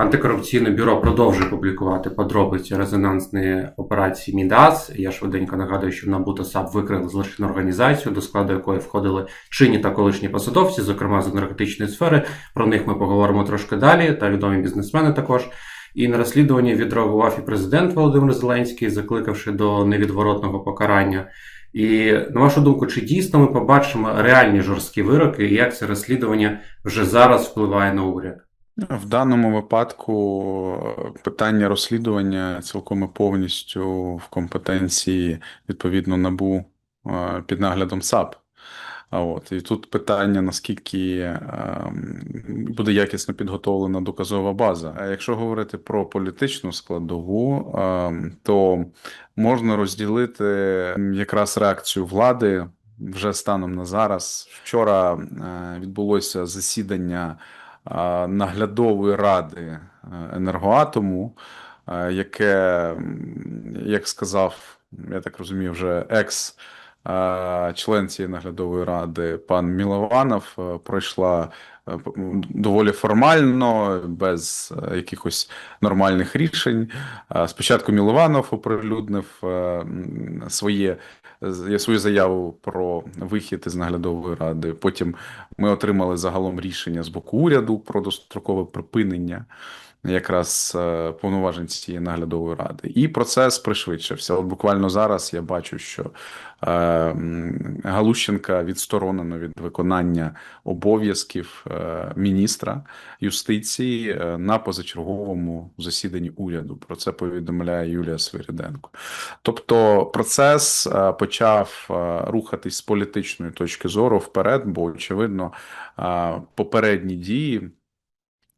Антикорупційне бюро продовжує публікувати подробиці резонансної операції Мідас. Я швиденько нагадую, що НАБУ САП викрили злочинну організацію, до складу якої входили чинні та колишні посадовці, зокрема з енергетичної сфери. Про них ми поговоримо трошки далі, та відомі бізнесмени також. І на розслідування відреагував і президент Володимир Зеленський, закликавши до невідворотного покарання. І на вашу думку, чи дійсно ми побачимо реальні жорсткі вироки, і як це розслідування вже зараз впливає на уряд? В даному випадку е, питання розслідування цілком і повністю в компетенції відповідно НАБУ е, під наглядом САП. А от і тут питання наскільки ем, буде якісно підготовлена доказова база. А якщо говорити про політичну складову, ем, то можна розділити якраз реакцію влади вже станом на зараз. Вчора е, відбулося засідання наглядової ради е, енергоатому, е, яке, як сказав, я так розумію, вже екс. Член цієї наглядової ради пан Мілованов е, пройшла е, доволі формально, без е, якихось нормальних рішень. Спочатку Мілованов оприлюднив своє свою заяву про вихід із наглядової ради. Потім ми отримали загалом рішення з боку уряду про дострокове припинення якраз е, повноважень цієї наглядової ради. І процес пришвидшився. От буквально зараз я бачу, що е, Галущенка відсторонено від виконання обов'язків е, міністра юстиції на позачерговому засіданні уряду. Про це повідомляє Юлія Свириденко. Тобто процес почав рухатись з політичної точки зору вперед, бо очевидно попередні дії.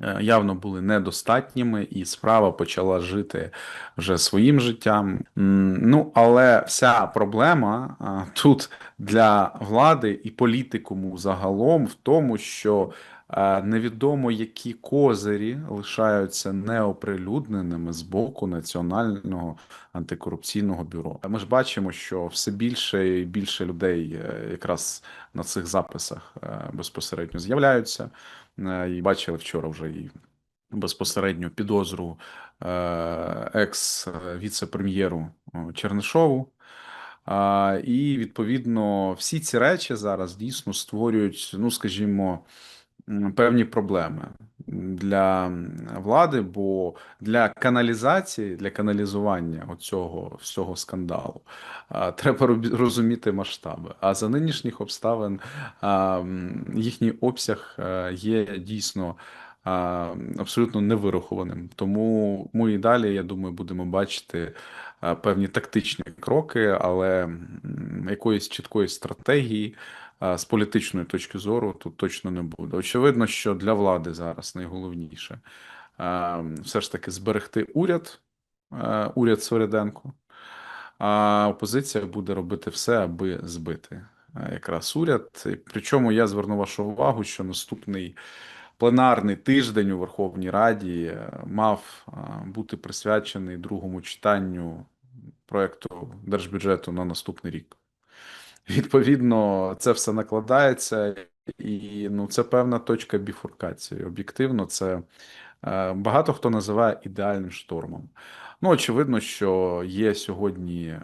Е, Явно були недостатніми, і справа почала жити вже своїм життям. Ну, але вся проблема тут для влади і політикуму загалом в тому, що е, невідомо які козирі лишаються неоприлюдненими з боку Національного антикорупційного бюро. Ми ж бачимо, що все більше і більше людей е, якраз на цих записах безпосередньо з'являються. Е, І бачили вчора вже і безпосередню підозру е, екс-віце-прем'єру е, Чернишову. І відповідно всі ці речі зараз дійсно створюють, ну скажімо, певні проблеми для влади, бо для каналізації, для каналізування оцього всього скандалу треба розуміти масштаби. А за нинішніх обставин їхній обсяг е, є дійсно абсолютно невирахованим. Тому ми і далі, я думаю, будемо бачити певні тактичні кроки, але якоїсь чіткої стратегії з політичної точки зору тут точно не буде. Очевидно, що для влади зараз найголовніше все ж таки зберегти уряд, уряд Свириденко. А опозиція буде робити все, аби збити якраз уряд. Причому я зверну вашу увагу, що наступний пленарний тиждень у Верховній Раді е, мав бути присвячений другому читанню проекту держбюджету на наступний рік. Відповідно, це все накладається, і ну, це певна точка біфуркації. Об'єктивно, це е, багато хто називає ідеальним штормом. Ну, очевидно, що є сьогодні е,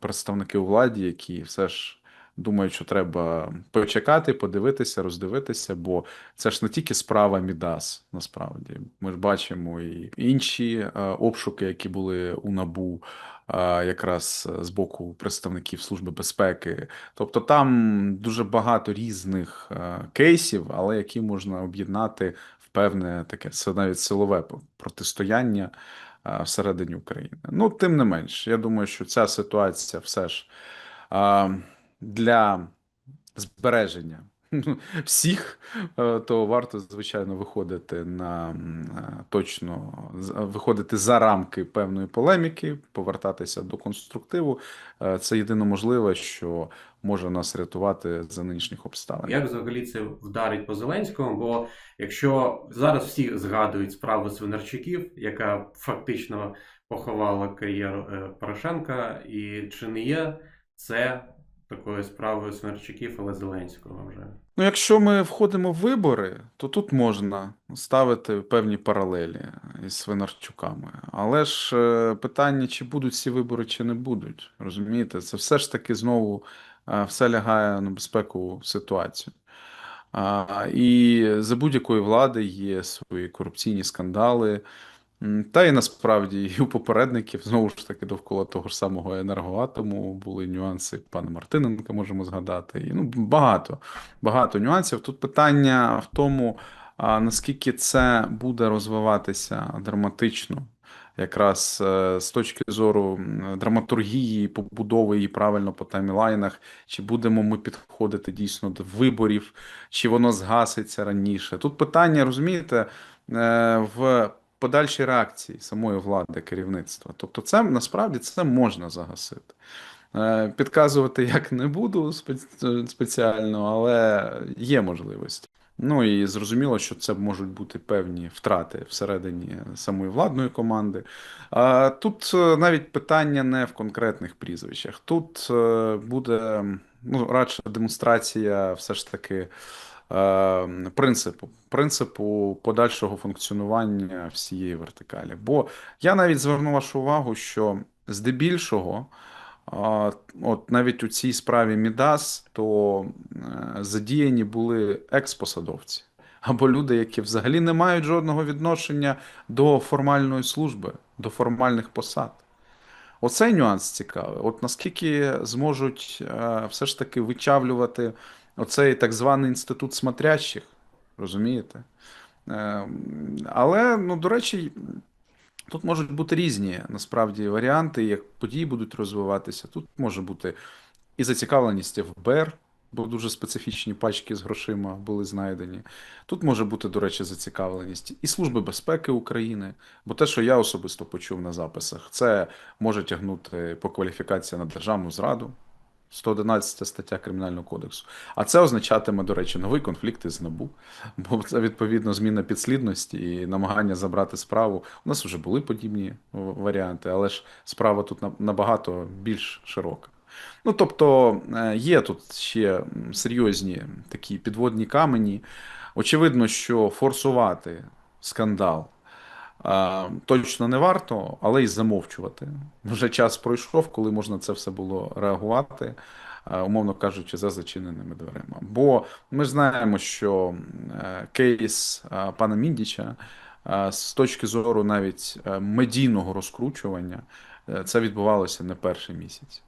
представники у владі, які все ж думають, що треба почекати, подивитися, роздивитися, бо це ж не тільки справа Мідас, насправді. Ми ж бачимо і інші е, обшуки, які були у НАБУ, якраз з боку представників Служби безпеки. Тобто там дуже багато різних е, кейсів, але які можна об'єднати в певне таке навіть силове протистояння е, всередині України. Ну, тим не менш, я думаю, що ця ситуація все ж е, для збереження всіх, е, то варто, звичайно, виходити на е, точно з- виходити за рамки певної полеміки, повертатися до конструктиву. Е, Це єдине можливе, що може нас рятувати за нинішніх обставин. Як взагалі це вдарить по Зеленському? Бо якщо зараз всі згадують справу Свинарчуків, яка фактично поховала кар'єру е, Порошенка, і чи не є це такою справою Свинарчуків, але Зеленського вже? Ну, якщо ми входимо в вибори, то тут можна ставити певні паралелі. із Свинарчуками. Але ж е, питання, чи будуть ці вибори, чи не будуть. Розумієте, це все ж таки знову е, все лягає на безпекову ситуацію. А, І за будь-якої влади є свої корупційні скандали. Та і насправді і у попередників знову ж таки довкола того ж самого енергоатому були нюанси пана Мартиненка, можемо згадати. І, ну, багато, багато нюансів. Тут питання в тому, а, наскільки це буде розвиватися драматично, якраз е, з точки зору драматургії, побудови її правильно по таймлайнах, чи будемо ми підходити дійсно до виборів, чи воно згаситься раніше. Тут питання, розумієте, е, в подальшій реакції самої влади керівництва. Тобто, це насправді це можна загасити. Е, Підказувати як не буду спеціально, але є можливості. Ну і зрозуміло, що це можуть бути певні втрати всередині самої владної команди. Тут е, навіть питання не в конкретних прізвищах. Тут е, буде ну, радше демонстрація все ж таки принципу, принципу подальшого функціонування всієї вертикалі. Бо я навіть зверну вашу увагу, що здебільшого. От навіть у цій справі Мідас, то е, задіяні були експосадовці або люди, які взагалі не мають жодного відношення до формальної служби, до формальних посад. Оцей нюанс цікавий. От наскільки зможуть е, все ж таки вичавлювати оцей так званий інститут смотрящих, розумієте? Е, Але, ну, до речі, Тут можуть бути різні насправді варіанти, як події будуть розвиватися. Тут може бути і зацікавленість ФБР, бо дуже специфічні пачки з грошима були знайдені. Тут може бути, до речі, зацікавленість і Служби безпеки України, бо те, що я особисто почув на записах, це може тягнути по кваліфікації на державну зраду. 111 стаття Кримінального кодексу. А це означатиме, до речі, новий конфлікт із НАБУ, бо це відповідно зміна підслідності і намагання забрати справу. У нас вже були подібні варіанти, але ж справа тут набагато більш широка. Ну, тобто е, є тут ще серйозні такі підводні камені. Очевидно, що форсувати скандал точно не варто, але й замовчувати. Вже час пройшов, коли можна це все було реагувати, умовно кажучи, за зачиненими дверима. Бо ми знаємо, що е, кейс пана Міндіча з точки зору навіть е, медійного розкручування, е, це відбувалося не перший місяць.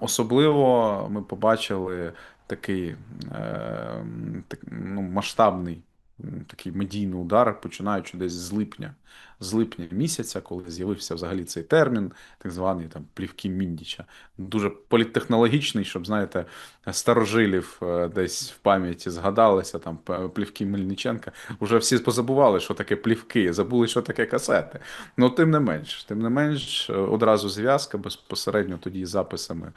Особливо ми побачили такий е, ну, масштабний такий медійний удар, починаючи десь з липня, з липня місяця, коли з'явився взагалі цей термін, так званий там плівки Міндіча. Дуже політтехнологічний, щоб, знаєте, старожилів е, десь в пам'яті згадалися, там плівки Мельниченка. Уже всі позабували, що таке плівки, забули, що таке касети. Ну, тим не менш, тим не менш, е, одразу зв'язка безпосередньо тоді записами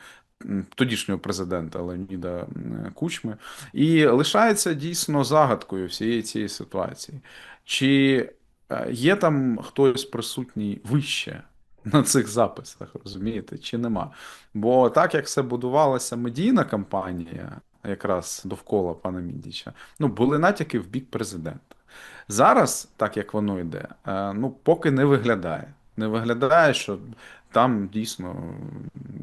тодішнього президента Леоніда Кучми. І лишається дійсно загадкою всієї цієї ситуації. Чи е, є там хтось присутній вище на цих записах, розумієте, чи нема? Бо так як все будувалася медійна кампанія, якраз довкола пана Міндіча, ну, були натяки в бік президента. Зараз, так як воно йде, е, ну, поки не виглядає. Не виглядає, що там дійсно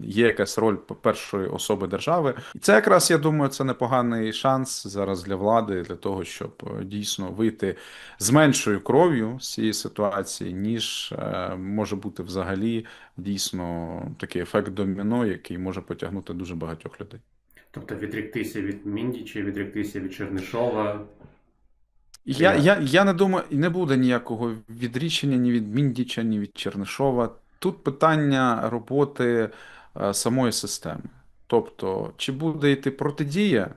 є якась роль першої особи держави. І це якраз, я думаю, це непоганий шанс зараз для влади, для того, щоб е, дійсно вийти з меншою кров'ю з цієї ситуації, ніж е, може бути взагалі дійсно такий ефект доміно, який може потягнути дуже багатьох людей. Тобто відріктися від Міндіча, відріктися від Чернишова. Я, Я- я, не думаю, і не буде ніякого відрічення ні від Міндіча, ні від Чернишова. Тут питання роботи е, самої системи. Тобто, чи буде йти протидія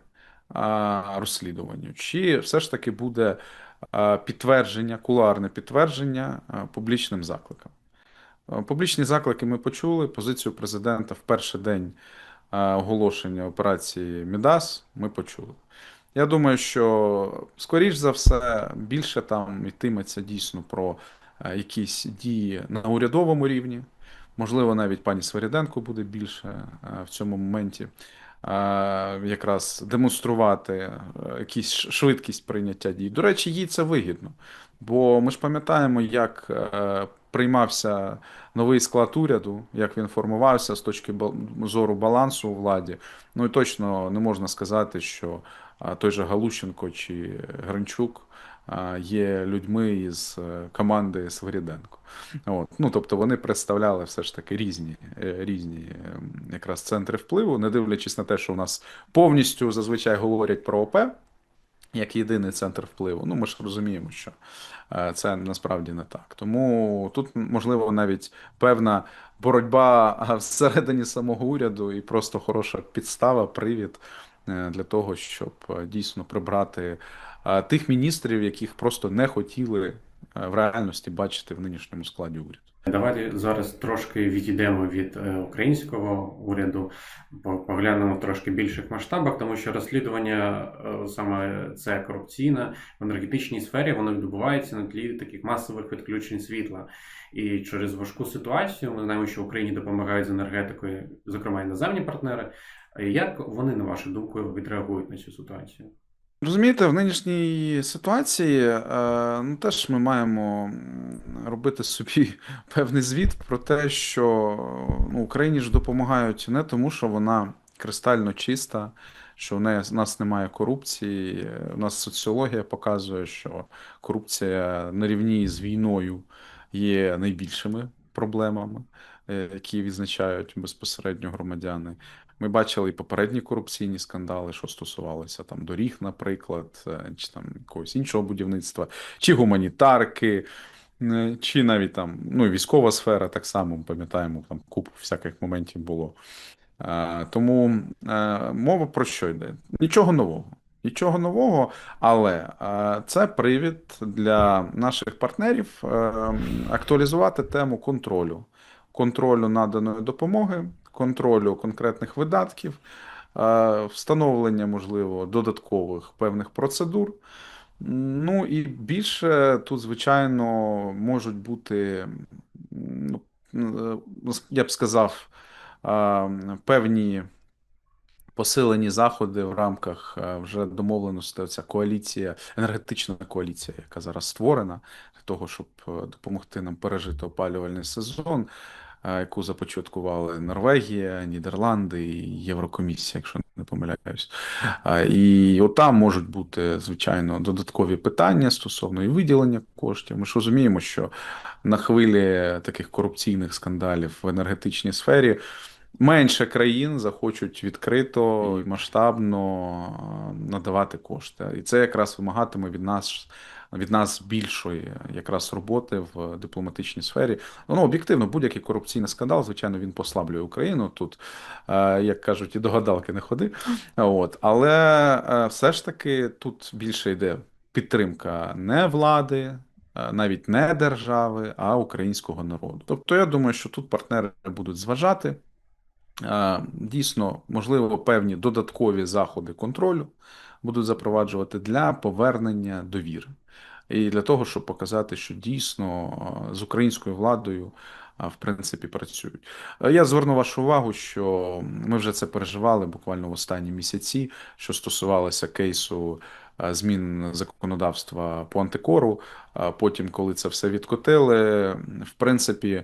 а, розслідуванню, чи все ж таки буде а, підтвердження, кулуарне підтвердження публічним закликам. Е, Публічні заклики ми почули. Позицію президента в перший день е, оголошення операції Мідас ми почули. Я думаю, що скоріш за все більше там йтиметься дійсно про е, якісь дії на урядовому рівні. Можливо, навіть пані Свиріденко буде більше е, в цьому моменті якраз демонструвати е, якісь швидкість прийняття дій. До речі, їй це вигідно. Бо ми ж пам'ятаємо, як е, приймався новий склад уряду, як він формувався з точки зору балансу у владі. Ну і точно не можна сказати, що той же Галущенко чи Гринчук є людьми із е, команди Свиріденко. От. Ну, тобто вони представляли все ж таки різні, е, різні е, якраз центри впливу, не дивлячись на те, що у нас повністю зазвичай говорять про ОП як єдиний центр впливу. Ну, ми ж розуміємо, що е, це насправді не так. Тому тут можливо навіть певна боротьба всередині самого уряду і просто хороша підстава, привід для того, щоб е, дійсно прибрати е, тих міністрів, яких просто не хотіли е, в реальності бачити в нинішньому складі уряду. Давайте зараз трошки відійдемо від е, українського уряду, поглянемо в трошки більших масштабах, тому що розслідування е, саме це корупційне в енергетичній сфері, воно відбувається на тлі таких масових відключень світла. І через важку ситуацію ми знаємо, що Україні допомагають з енергетикою, зокрема іноземні партнери. Як вони, на вашу думку, відреагують на цю ситуацію? Розумієте, в нинішній ситуації е, ну, теж ми маємо робити собі певний звіт про те, що ну, Україні ж допомагають не тому, що вона кристально чиста, що в неї- в нас немає корупції. У нас соціологія показує, що корупція на рівні з війною є найбільшими проблемами, е, які відзначають безпосередньо громадяни. Ми бачили і попередні корупційні скандали, що стосувалося там доріг, наприклад, е, чи там якогось іншого будівництва, чи гуманітарки, е, чи навіть там ну, військова сфера, так само пам'ятаємо, там купу всяких моментів було. Е, Тому е, мова про що йде? Нічого нового. Нічого нового, але е, це привід для наших партнерів е, актуалізувати тему контролю, контролю наданої допомоги, контролю конкретних видатків, е, встановлення, можливо, додаткових певних процедур. Ну і більше тут, звичайно, можуть бути, ну, е, я б сказав, е, певні посилені заходи в рамках вже домовленості. Ця коаліція, енергетична коаліція, яка зараз створена для того, щоб допомогти нам пережити опалювальний сезон, яку започаткували Норвегія, Нідерланди і Єврокомісія, якщо не помиляюсь. І от там можуть бути, звичайно, додаткові питання стосовно і виділення коштів. Ми ж розуміємо, що на хвилі таких корупційних скандалів в енергетичній сфері менше країн захочуть відкрито і масштабно надавати кошти. І це якраз вимагатиме від нас. Від нас більшої якраз роботи в дипломатичній сфері. Ну, об'єктивно, будь-який корупційний скандал, звичайно, він послаблює Україну. Тут, е, як кажуть, і до гадалки не ходи. От. Але е, все ж таки тут більше йде підтримка не влади, е, навіть не держави, а українського народу. Тобто, я думаю, що тут партнери будуть зважати. Дійсно, можливо, певні додаткові заходи контролю будуть запроваджувати для повернення довіри. І для того, щоб показати, що дійсно з українською владою в принципі працюють. Я зверну вашу увагу, що ми вже це переживали буквально в останні місяці, що стосувалося кейсу змін законодавства по антикору. Потім, коли це все відкотили, в принципі,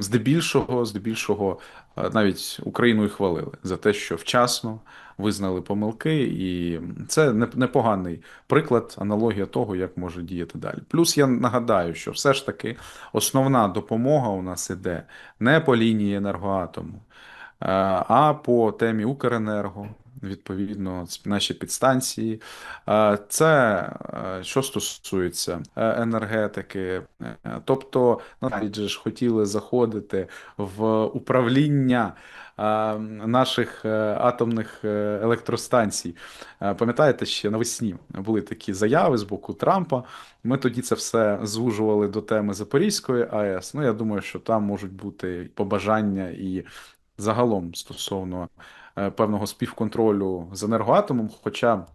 здебільшого, здебільшого, е, навіть Україну і хвалили за те, що вчасно визнали помилки, і це не- непоганий приклад, аналогія того, як може діяти далі. Плюс я нагадаю, що все ж таки основна допомога у нас іде не по лінії енергоатому, е, а по темі Укренерго. Відповідно, наші підстанції. Е, Це е, що стосується е, енергетики. Тобто, навіть ж хотіли заходити в управління наших атомних електростанцій. Пам'ятаєте, ще навесні були такі заяви з боку Трампа. Ми тоді це все звужували до теми Запорізької АЕС. Ну, я думаю, що там можуть бути побажання і загалом стосовно певного співконтролю з енергоатомом. Хоча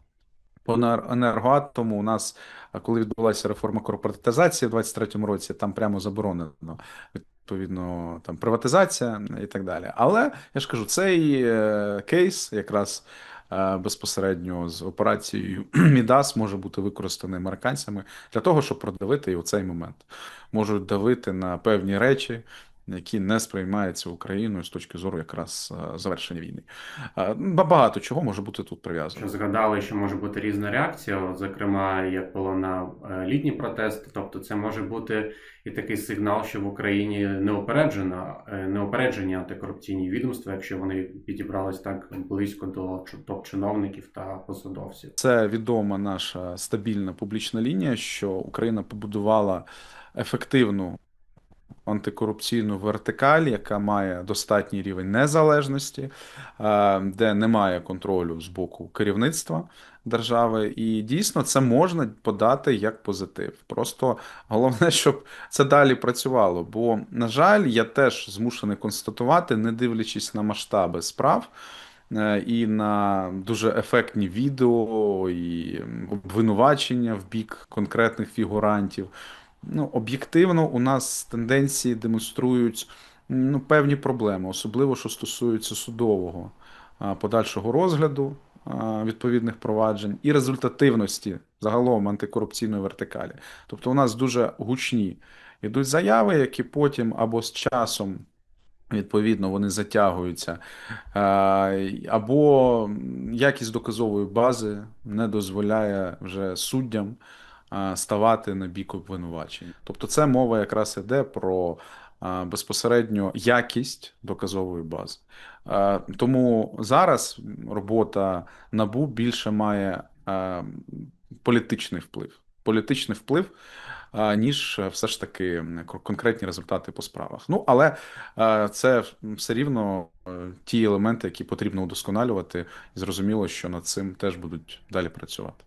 по енер- енергоатому у нас, е, коли відбулася реформа корпоратизації в 23-му році, там прямо заборонено відповідно там приватизація і так далі. Але я ж кажу, цей е, кейс якраз е, безпосередньо з операцією Мідас може бути використаний американцями для того, щоб продавити і цей момент. Можуть давити на певні речі, які не сприймаються Україною з точки зору якраз е, завершення війни. Е, Багато чого може бути тут прив'язано. Згадали, що може бути різна реакція, зокрема, як було на е, літні протести. Тобто, це може бути і такий сигнал, що в Україні неупереджена, е, неупереджені антикорупційні відомства, якщо вони підібрались так близько до топ-чиновників та посадовців. Це відома наша стабільна публічна лінія, що Україна побудувала ефективну антикорупційну вертикаль, яка має достатній рівень незалежності, е, де немає контролю з боку керівництва держави. І дійсно це можна подати як позитив. Просто головне, щоб це далі працювало. Бо, на жаль, я теж змушений констатувати, не дивлячись на масштаби справ. е, І на дуже ефектні відео і обвинувачення в бік конкретних фігурантів. Ну, об'єктивно, у нас тенденції демонструють ну, певні проблеми, особливо що стосується судового подальшого розгляду відповідних проваджень і результативності загалом антикорупційної вертикалі. Тобто, у нас дуже гучні йдуть заяви, які потім або з часом. Відповідно, вони затягуються, або якість доказової бази не дозволяє вже суддям ставати на бік обвинувачень. Тобто, це мова якраз іде про а, безпосередньо якість доказової бази. Тому зараз робота НАБУ більше має політичний вплив. Політичний вплив. Ніж е, все ж таки конкретні результати по справах. Ну але е, це все рівно е, ті елементи, які потрібно удосконалювати, і зрозуміло, що над цим теж будуть далі працювати.